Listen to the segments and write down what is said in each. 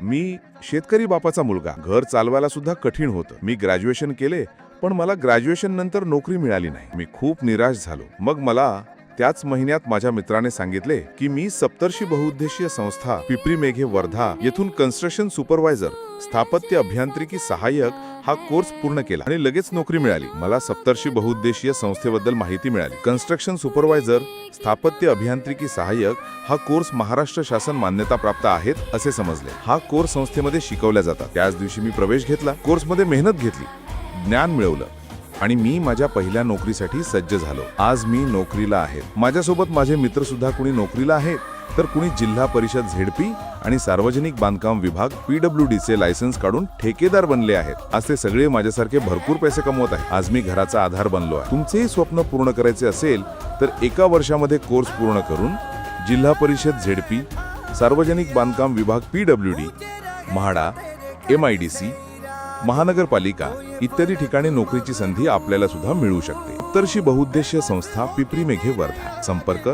मी शेतकरी बापाचा मुलगा. घर चालवायला सुद्धा कठीण होतं. मी ग्रॅज्युएशन केले पण मला ग्रॅज्युएशन नंतर नोकरी मिळाली नाही. मी खूप निराश झालो. मग मला त्याच महिन्यात माझ्या मित्राने सांगितले की मी सप्तर्षी बहुउद्देशीय संस्था पिपरी मेघे वर्धा येथून कन्स्ट्रक्शन सुपरवायझर स्थापत्य अभियांत्रिकी सहाय्यक हा कोर्स पूर्ण केला आणि लगेच नोकरी मिळाली. मला सप्तर्षी बहुउद्देशीय संस्थेबद्दल माहिती मिळाली. कन्स्ट्रक्शन सुपरवायझर स्थापत्य अभियांत्रिकी सहाय्यक हा कोर्स महाराष्ट्र शासन मान्यता प्राप्त आहेत असे समजले. हा कोर्स संस्थेमध्ये शिकवल्या जातात. त्याच दिवशी मी प्रवेश घेतला. कोर्समध्ये मेहनत घेतली. ज्ञान मिळवलं. आणि मी माझ्या पहिल्या नोकरीसाठी सज्ज झालो. आज मी नोकरीला आहे. माझ्यासोबत माझे मित्र सुद्धा कुणी नोकरीला आहेत? तर कुणी जिल्हा परिषद झेडपी आणि सार्वजनिक बांधकाम विभाग पीडब्ल्यू डी चे लायसन्स काढून ठेकेदार बनले आहेत. असे सगळे माझ्यासारखे भरपूर पैसे कमवत आहे आज मी घराचा आधार बनलो आहे. तुमचेही स्वप्न पूर्ण करायचे असेल तर एका वर्षामध्ये कोर्स पूर्ण करून जिल्हा परिषद झेडपी सार्वजनिक बांधकाम विभाग P W D MHADA M I D C महानगरपालिका इत्यादी ठिकाणी नोकरीची संधी आपल्याला सुद्धा मिळू शकते. उत्तरशी बहुउद्देशीय संस्था पिपरी मेघे वर्धा. संपर्क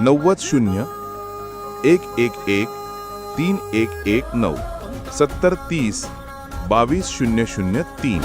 नव्वद शून्य एक एक एक तीन एक एक नऊ सत्तर तीस बावीस शून्य शून्य तीन.